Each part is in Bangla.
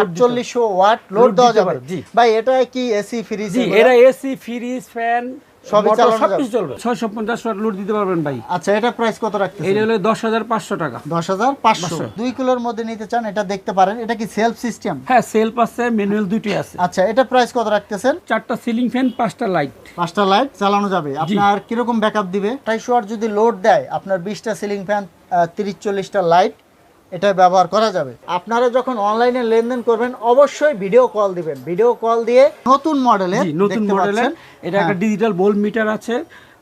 আটচল্লিশশো ওয়াট লোড দেওয়া যাবে। ভাই এটা কি এসি ফ্রিজ এরা এসি ফ্রিজ ফ্যান আচ্ছা এটা এটা এটা দেখতে পারেন। এটা কি সেলফ সিস্টেম হ্যাঁ সেলফ আছে ম্যানুয়াল দুটি আছে। আচ্ছা এটা প্রাইস কত রাখতেছেন? চারটা সিলিং ফ্যান পাঁচটা লাইট পাঁচটা লাইট চালানো যাবে। আপনার কীরকম ব্যাকআপ দিবে? যদি লোড দেয় আপনার বিশটা সিলিং ফ্যান তিরিশ চল্লিশটা লাইট এটা ব্যবহার করা যাবে। আপনারা যখন অনলাইনে লেনদেন করবেন অবশ্যই ভিডিও কল দিবেন। ভিডিও কল দিয়ে নতুন মডেলের জি নতুন মডেলের এটা একটা ডিজিটাল বোল্ট মিটার আছে।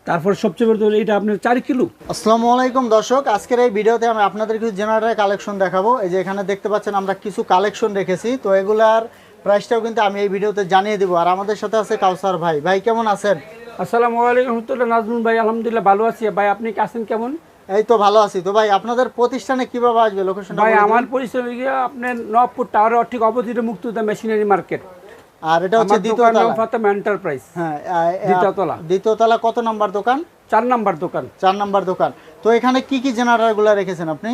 তারপর সবচেয়ে বড় এটা আপনার চার কিলো আসসালামু আলাইকুম দর্শক আজকের এই ভিডিওতে আমি আপনাদের কিছু জেনারেটর কালেকশন দেখাবো। এই যে এখানে দেখতে পাচ্ছেন আমরা কিছু কালেকশন রেখেছি। তো এগুলার প্রাইসটাও কিন্তু আমি এই ভিডিওতে জানিয়ে দেবো। আর আমাদের সাথে আছে কাউসার ভাই। ভাই কেমন আছেন? আসসালামু আলাইকুম রহমতুল্লাহ। নাজমুল ভাই আলহামদুলিল্লাহ ভালো আছি। ভাই আপনি কি আছেন কেমন? এই তো ভালো আছি। তো ভাই আপনাদের প্রতিষ্ঠানে কীভাবে আসবে? লোকেশন ভাই আমার পরিচয় গিয়ে আপনার নবপুর টাওয়ারের ঠিক অপোজিটে মুক্তদা মেশিনারি মার্কেট আর এটা হচ্ছে আমার দ্বিতীয় দোকান নাম তলা। ফাতেমা এন্টারপ্রাইজ হ্যাঁ দ্বিতীয় তলা। দ্বিতীয় তলা কত নাম্বার দোকান? চার নাম্বার দোকান। চার নাম্বার দোকান। তো এখানে কি কি জেনারেটরগুলা রেখেছেন আপনি?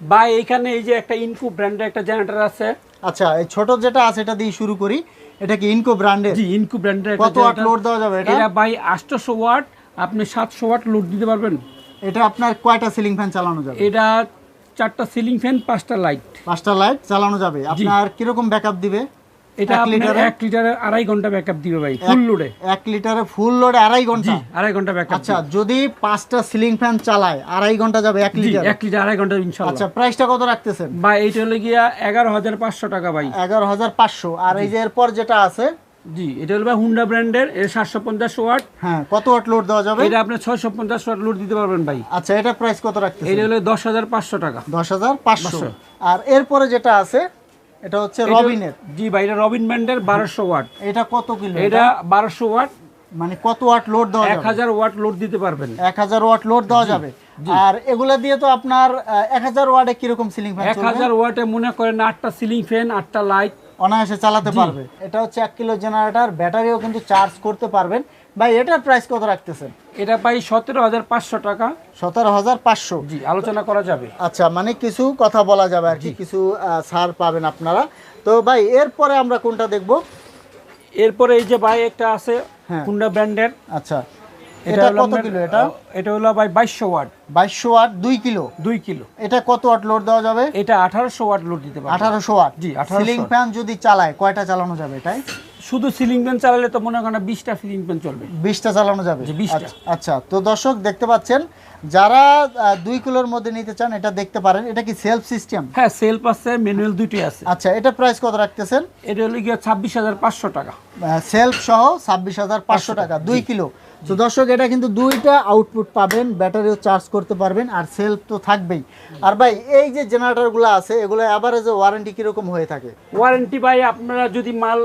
ভাই এইখানে এই যে একটা ইনকো ব্র্যান্ডের একটা জেনারেটর আছে। আচ্ছা এই ছোট যেটা আছে এটা দিয়ে শুরু করি। এটা কি ইনকো ব্র্যান্ডের জি ইনকু ব্র্যান্ডের কত ওয়াট লোড দেওয়া যাবে এটা? এটা বাই আটশোশো ওয়াট আপনি সাতশো ওয়াট লোড দিতে পারবেন। এটা আপনার কয়টা সিলিং ফ্যান চালানো যাবে? এটা চারটা সিলিং ফ্যান পাঁচটা লাইট পাঁচটা লাইট চালানো যাবে। আপনার কীরকম ব্যাকআপ দিবে? এটা লিটারে? এক লিটারে আড়াই ঘণ্টা ব্যাকআপ দিবে ভাই ফুল লোডে এক লিটারে ফুল লোডে আড়াই ঘণ্টা? আড়াই ঘণ্টা ব্যাকআপ আচ্ছা যদি পাঁচটা সিলিং ফ্যান চালায় আড়াই ঘণ্টা যাবে এক জি লিটার? এক লিটার আড়াই ঘণ্টা ইনশাল্লাহ আচ্ছা প্রাইসটা কত রাখতেছেন? বা এইটা হলো গিয়া এগারো হাজার পাঁচশো টাকা ভাই। এগারো হাজার পাঁচশো। আর এই যে এরপর যেটা আছে জি এটা হলো ভাই হুন্ডা ব্র্যান্ডের এর সাতশো পঞ্চাশ ওয়াট। হ্যাঁ কত ওয়াট লোড দেওয়া যাবে? এটা আপনি ছয়শো পঞ্চাশ ওয়াট লোড দিতে পারবেন ভাই। আচ্ছা এটা প্রাইস কত রাখতেছেন? এটা হলো দশ হাজার পাঁচশো টাকা। দশ হাজার পাঁচশো। আর এরপরে যেটা আছে এটা হচ্ছে রবিনের জি ভাই এটা রবিন ব্র্যান্ডের বারোশো ওয়াট। এটা কত কিলো এটা? বারোশো ওয়াট। মানে কত ওয়াট লোড দেওয়া এক যাবে হাজার ওয়াট লোড দিতে পারবেন। এক হাজার ওয়াট লোড দেওয়া যাবে। আর এগুলা দিয়ে তো আপনার এক হাজার ওয়াটে কীরকম সিলিং ফ্যান এক হাজার ওয়াটে মনে করেন আটটা সিলিং ফ্যান আটটা লাইট অনায়াসে চালাতে পারবে। এটা হচ্ছে এক কিলো জেনারেটর ব্যাটারিও কিন্তু চার্জ করতে পারবেন। ভাই এটার প্রাইস কত রাখতেছেন? এটা পাই সতেরো হাজার পাঁচশো টাকা। সতেরো হাজার পাঁচশো? জি আলোচনা করা যাবে। আচ্ছা মানে কিছু কথা বলা যাবে আর কি কিছু ছাড় পাবেন আপনারা। তো ভাই এরপরে আমরা কোনটা দেখব? এরপরে এই যে ভাই একটা আছে হ্যাঁ। হুন্ডা ব্র্যান্ডের আচ্ছা। এটা কত কিলো এটা? এটা হলো ভাই বাইশশো ওয়াট। বাইশশো ওয়াট দুই কিলো? দুই কিলো। এটা কত ওয়াট লোড দেওয়া যাবে? এটা আঠারোশো ওয়াট লোড দিতে পারবে। আঠারোশো ওয়াট। জি, 1800 সিলিং ফ্যান যদি চালায় কয়টা চালানো যাবে এটাই? শুধু সিলিং ফ্যান চালালে তো মনে করেন বিশটা সিলিং ফ্যান চলবে। বিশটা চালানো যাবে। জি, 20টা। আচ্ছা, আচ্ছা তো দর্শক দেখতে পাচ্ছেন যারা দুই কিলোর মধ্যে নিতে চান এটা দেখতে পারেন। এটা কি সেলফ সিস্টেম হ্যাঁ সেলফ আছে ম্যানুয়াল দুইটি আছে। আচ্ছা এটা প্রাইস কত রাখতেছেন? এটা হলো গিয়ে ছাব্বিশ হাজার পাঁচশো টাকা। সেলফ সহ ছাব্বিশ হাজার পাঁচশো টাকা দুই কিলো। তো দর্শক এটা কিন্তু দুইটা আউটপুট পাবেন ব্যাটারিও চার্জ করতে পারবেন আর সেলফ তো থাকবেই। আর ভাই এই যে জেনারেটরগুলো আছে এগুলো অ্যাভারেজে ওয়ারেন্টি কীরকম হয়ে থাকে? ওয়ারেন্টি ভাই আপনারা যদি মাল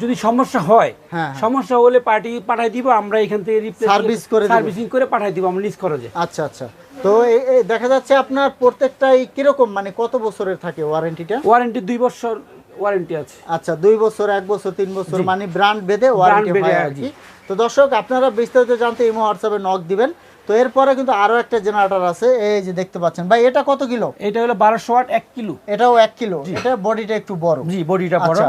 যদি সমস্যা হয় হ্যাঁ, হ্যাঁ। সমস্যা হলে পার্টি পাঠাই দিব আমরা এখান থেকে Service করে সার্ভিসিং করে পাঠাই দিব আমরা নিজ খরচে। আচ্ছা আচ্ছা। তো দেখা যাচ্ছে আপনার প্রত্যেকটাই কীরকম মানে কত বছরের থাকে ওয়ারেন্টিটা ওয়ারেন্টি দুই বছর ওয়ারেন্টি আছে। আচ্ছা দুই বছর এক বছর তিন বছর মানে ব্র্যান্ড বেঁধে ওয়ারেন্টি হয় আর কি। তো দর্শক আপনারা বিস্তারিত জানতে ইমো হোয়াটসঅ্যাপে নক দিবেন। তো এরপরে কিন্তু আরও একটা জেনারেটর আছে এই যে দেখতে পাচ্ছেন। ভাই এটা কত কিলো? এটা হলো বারোশো ওয়াট এক কিলো। এটাও এক কিলো। এটা বডিটা একটু বড়। জি বডিটা বড়। আচ্ছা।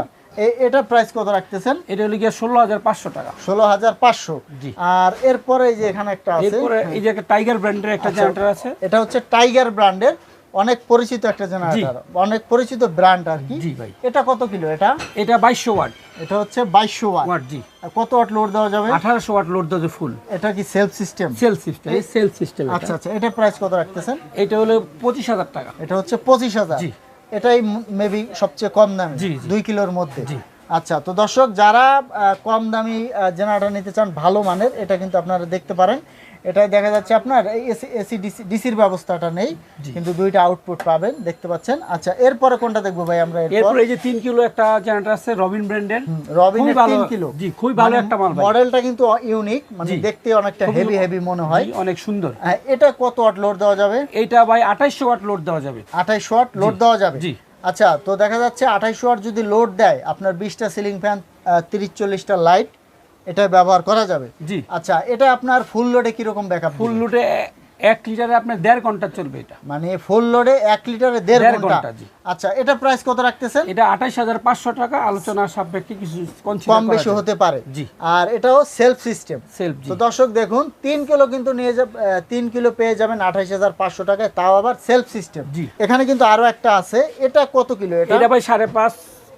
এটা প্রাইস কত রাখতেছেন? এটা হলো গিয়ে ষোলো হাজার পাঁচশো টাকা। ষোলো হাজার পাঁচশো। জি। আর এরপরে যে এখানে একটা আছে এই যে একটা টাইগার ব্র্যান্ডের একটা আচ্ছা। জেনারেটর আছে। এটা হচ্ছে টাইগার ব্র্যান্ডের অনেক পরিচিত একটা জেনারেটর অনেক পরিচিত ব্র্যান্ড আর কি। জি ভাই। এটা কত কিলো এটা? এটা বাইশশো ওয়াট। এটা হচ্ছে বাইশশো ওয়াট। জি। কত ওয়াট লোড দেওয়া যাবে? আঠারোশো ওয়াট লোড দেওয়া ফুল এটা কি self system self system self system আচ্ছা আচ্ছা এটা প্রাইস কত রাখতেছেন? এটা হলো পঁচিশ হাজার টাকা। এটা হচ্ছে পঁচিশ হাজার। জি। এটাই মেবি সবচেয়ে কম দাম। দুই কিলোর মধ্যে। আচ্ছা তো দর্শক যারা কম দামি জেনারেটর নিতে চান ভালো মানের এটা কিন্তু আপনারা দেখতে পারেন। এটাই দেখা যাচ্ছে আপনার এসি এসি ডিসি ডিসির ব্যবস্থাটা নেই কিন্তু দুইটা আউটপুট পাবেন দেখতে পাচ্ছেন। আচ্ছা এরপরে কোনটা দেখব ভাই আমরা এরপর? এই যে তিন কিলো একটা জেনারেটর আছে রবিন ব্র্যান্ডের রবিন খুবই ভালো- তিন কিলো। জি খুবই ভালো একটা মাল ভাই। মডেলটা কিন্তু ইউনিক মানে দেখতে অনেকটা হেভি হেভি মনে হয়। অনেক সুন্দর। এটা কত ওয়াট লোড দেওয়া যাবে? এটা ভাই আঠাইশশো ওয়াট লোড দেওয়া যাবে। আঠাইশ ওয়াট লোড দেওয়া যাবে। জি। আচ্ছা তো দেখা যাচ্ছে আঠাইশো ওয়াট যদি লোড দেয় আপনার বিশটা সিলিং ফ্যান তিরিশ চল্লিশটা লাইট এটা ব্যবহার করা যাবে? জি। আচ্ছা এটা আপনার ফুল লোডে কীরকম ব্যাকআপ ফুল লুটে এক লিটারে আপনার দেড় ঘণ্টা চলবে এটা। মানে ফুল লোডে এক লিটারে দেড় ঘণ্টা। আচ্ছা এটা প্রাইস কত রাখতেছেন? এটা আঠাইশ হাজার পাঁচশো টাকা আলোচনার সাপেক্ষে কিছু কম বেশি হতে পারে। জি। আর এটাও সেলফ সিস্টেম সেলফ তো দর্শক দেখুন তিন কিলো কিন্তু নিয়ে যাব তিন কিলো পেয়ে যাবেন আঠাইশ হাজার পাঁচশো টাকায় তাও আবার সেলফ সিস্টেম জি। এখানে কিন্তু আরও একটা আছে এটা কত কিলো এটা? এটা ভাই সাড়ে পাঁচ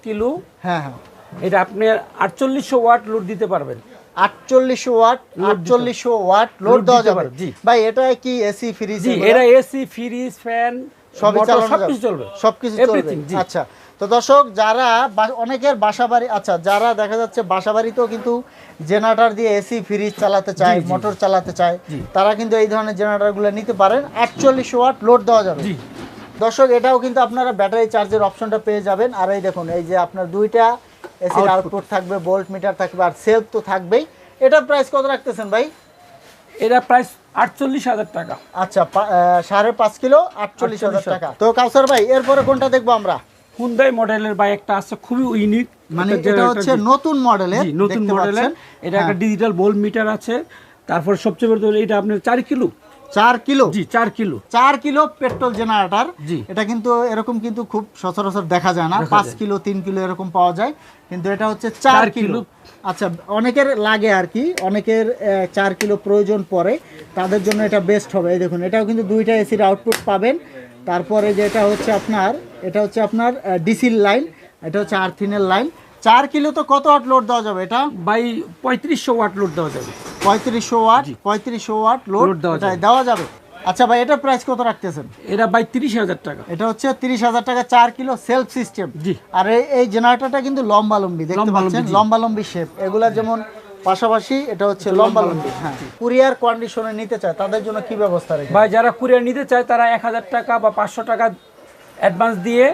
কিলো। হ্যাঁ হ্যাঁ। এটা আপনি আটচল্লিশশো ওয়াট লোড দিতে পারবেন। আটচল্লিশশো ওয়াট আটচল্লিশশো ওয়াট লোড দেওয়া যাবে। পারে, ভাই এটা কি এসি ফ্রিজ এটা এসি ফ্রিজ ফ্যান সবই চলবে। সবকিছু চলবে। আচ্ছা তো দর্শক যারা অনেকের বাসা বাড়ি আচ্ছা যারা দেখা যাচ্ছে বাসা বাড়িতেও কিন্তু জেনারেটর দিয়ে এসি ফ্রিজ চালাতে চায়। মোটর চালাতে চায় তারা কিন্তু এই ধরনের জেনারেটরগুলো নিতে পারেন। আটচল্লিশ ওয়াট লোড দেওয়া যাবে। দর্শক এটাও কিন্তু আপনারা ব্যাটারি চার্জের অপশনটা পেয়ে যাবেন। আর এই দেখুন এই যে আপনার দুইটা এসির আউটপুট থাকবে বোল্ট মিটার থাকবে আর সেলফ তো থাকবেই। এটার প্রাইস কত রাখতেছেন ভাই? এটা প্রাইস আটচল্লিশ হাজার টাকা। আচ্ছা সাড়ে পাঁচ কিলো আটচল্লিশ হাজার 48,000 টাকা। তো কাউসার ভাই এরপরে কোনটা দেখব আমরা? হুন্দাই মডেলের বাইক একটা আছে খুবই ইউনিক মানে এটা হচ্ছে নতুন মডেলের নতুন মডেলের এটা একটা ডিজিটাল বোল্ট মিটার আছে। তারপর সবচেয়ে বড় হলো এটা আপনার চার কিলো। চার কিলো? জি চার কিলো। চার কিলো পেট্রোল জেনারেটর। জি। এটা কিন্তু এরকম কিন্তু খুব সচরাচর দেখা যায় না। পাঁচ কিলো তিন কিলো এরকম পাওয়া যায়। কিন্তু এটা হচ্ছে চার কিলো। আচ্ছা অনেকের লাগে আর কি। অনেকের চার কিলো প্রয়োজন পড়ে। তাদের জন্য এটা বেস্ট হবে। এই দেখুন এটাও কিন্তু দুইটা এসির আউটপুট পাবেন। তারপরে যেটা হচ্ছে আপনার এটা হচ্ছে আপনার ডিসির লাইন এটা হচ্ছে আর্থিনের লাইন চার কিলো তো কত ওয়াট লোড দেওয়া যাবে এটা? বাই পঁয়ত্রিশশো ওয়াট লোড দেওয়া যাবে। পঁয়ত্রিশশো ওয়াট পঁয়ত্রিশশো ওয়াট লোড দেওয়া যাবে। আচ্ছা ভাই এটা প্রাইস কত রাখতেছেন? এটা বাই তিরিশ হাজার টাকা। এটা হচ্ছে তিরিশ হাজার টাকা চার কিলো সেলফ সিস্টেম জি। আর এই জেনারেটরটা কিন্তু লম্বা লম্বি দেখতে পাচ্ছেন। লম্বা লম্বি শেপ এগুলা যেমন পাশাপাশি এটা হচ্ছে লম্বা লম্বি হ্যাঁ কুরিয়ার কন্ডিশনে নিতে চায় তাদের জন্য কি ব্যবস্থা রেখে ভাই যারা কুরিয়ার নিতে চায় তারা এক হাজার টাকা বা পাঁচশো টাকা অ্যাডভান্স দিয়ে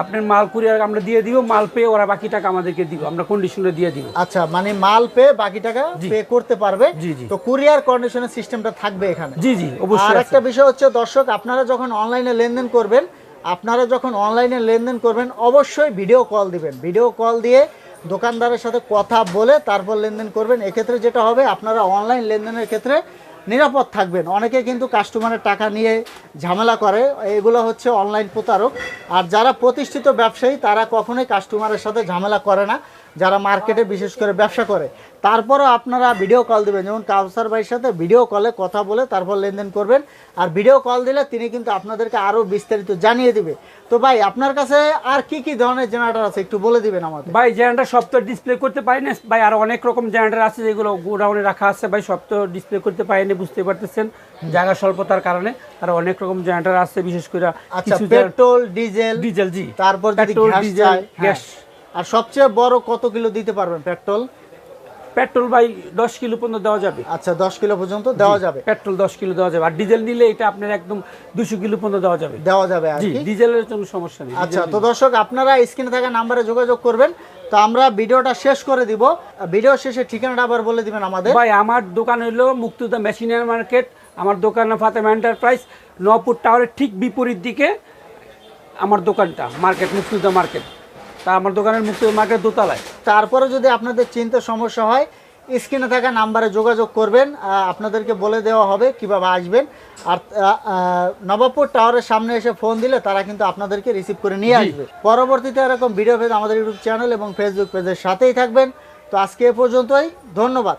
আপনার মাল কুরিয়ার আমরা দিয়ে দিব মাল পেয়ে ওরা বাকি টাকা আমাদেরকে দিব আমরা কন্ডিশনে দিয়ে দিব। আচ্ছা মানে মাল পেয়ে বাকি টাকা পে করতে পারবে। তো কুরিয়ার কন্ডিশনের সিস্টেমটা থাকবে এখানে। জি জি অবশ্যই আছে। একটা বিষয় হচ্ছে দর্শক আপনারা যখন অনলাইনে লেনদেন করবেন আপনারা যখন অনলাইনে লেনদেন করবেন অবশ্যই ভিডিও কল দিবেন। ভিডিও কল দিয়ে দোকানদারের সাথে কথা বলে তারপর লেনদেন করবেন। এক্ষেত্রে যেটা হবে আপনারা অনলাইন লেনদেনের ক্ষেত্রে নিরাপদ থাকবেন। অনেকে কিন্তু কাস্টমারের টাকা নিয়ে ঝামেলা করে। এগুলো হচ্ছে অনলাইন প্রতারক। আর যারা প্রতিষ্ঠিত ব্যবসায়ী, তারা কখনোই কাস্টমারের সাথে ঝামেলা করে না। যারা মার্কেটে বিশেষ করে ব্যবসা করে। তারপরও আপনারা ভিডিও কল দিবেন। যেমন কাউসার ভাইয়ের সাথে ভিডিও কলে কথা বলে তারপর লেনদেন করবেন। আর ভিডিও কল দিলে তিনি কিন্তু আপনাদেরকে আরও বিস্তারিত জানিয়ে দিবে। তো ভাই, আপনার কাছে আর কি কি ধরনের জেনারেটর আছে? একটু বলে দিবেন আমাদের ভাই জেনারেটার সব তো ডিসপ্লে করতে পারি না। ভাই, আর অনেক রকম জেনারেটার আছে যেগুলো গোডাউনে রাখা আছে। ভাই, সব তো ডিসপ্লে করতে পারিনি বুঝতে পারতেছেন জায়গা স্বল্পতার কারণে আর অনেক রকম জেনারেটার আছে বিশেষ করে আচ্ছা কিছু পেট্রোল ডিজেল ডিজেল জি। তারপর যদি petrol, gas diesel, gas. Gas. আর সবচেয়ে বড় কত কিলো দিতে পারবেন পেট্রোল? পেট্রোল ভাই দশ কিলো পর্যন্ত দেওয়া যাবে। আচ্ছা দশ কিলো পর্যন্ত দেওয়া যাবে। পেট্রোল দশ কিলো দেওয়া যাবে। আর ডিজেল নিলে এটা আপনার একদম দুশো কিলো পর্যন্ত দেওয়া যাবে। দেওয়া যাবে আর জি কি? ডিজেলের কোনো সমস্যা নেই আচ্ছা তো দর্শক আপনারা স্ক্রিনে থাকা নাম্বারে যোগাযোগ করবেন। তো আমরা ভিডিওটা শেষ করে দিব। ভিডিও শেষে ঠিকানাটা আবার বলে দিবেন আমাদের। ভাই আমার দোকান হলো মুক্তুদা মেশিনের মার্কেট। আমার দোকান ফাতেমা এন্টারপ্রাইজ নপুর টাওয়ারের ঠিক বিপরীত দিকে আমার দোকানটা মার্কেট মুক্তদা মার্কেট। তা আমার দোকানের মুক্তদা মার্কেট দোতলায়। তারপরে যদি আপনাদের চিন্তা সমস্যা হয় স্ক্রিনে থাকা নাম্বারে যোগাযোগ করবেন আপনাদেরকে বলে দেওয়া হবে কীভাবে আসবেন। আর নবাবপুর টাওয়ারের সামনে এসে ফোন দিলে তারা কিন্তু আপনাদেরকে রিসিভ করে নিয়ে আসবে। পরবর্তীতে এরকম ভিডিও পেজ আমাদের ইউটিউব চ্যানেল এবং ফেসবুক পেজের সাথেই থাকবেন। তো আজকে এ পর্যন্তই ধন্যবাদ।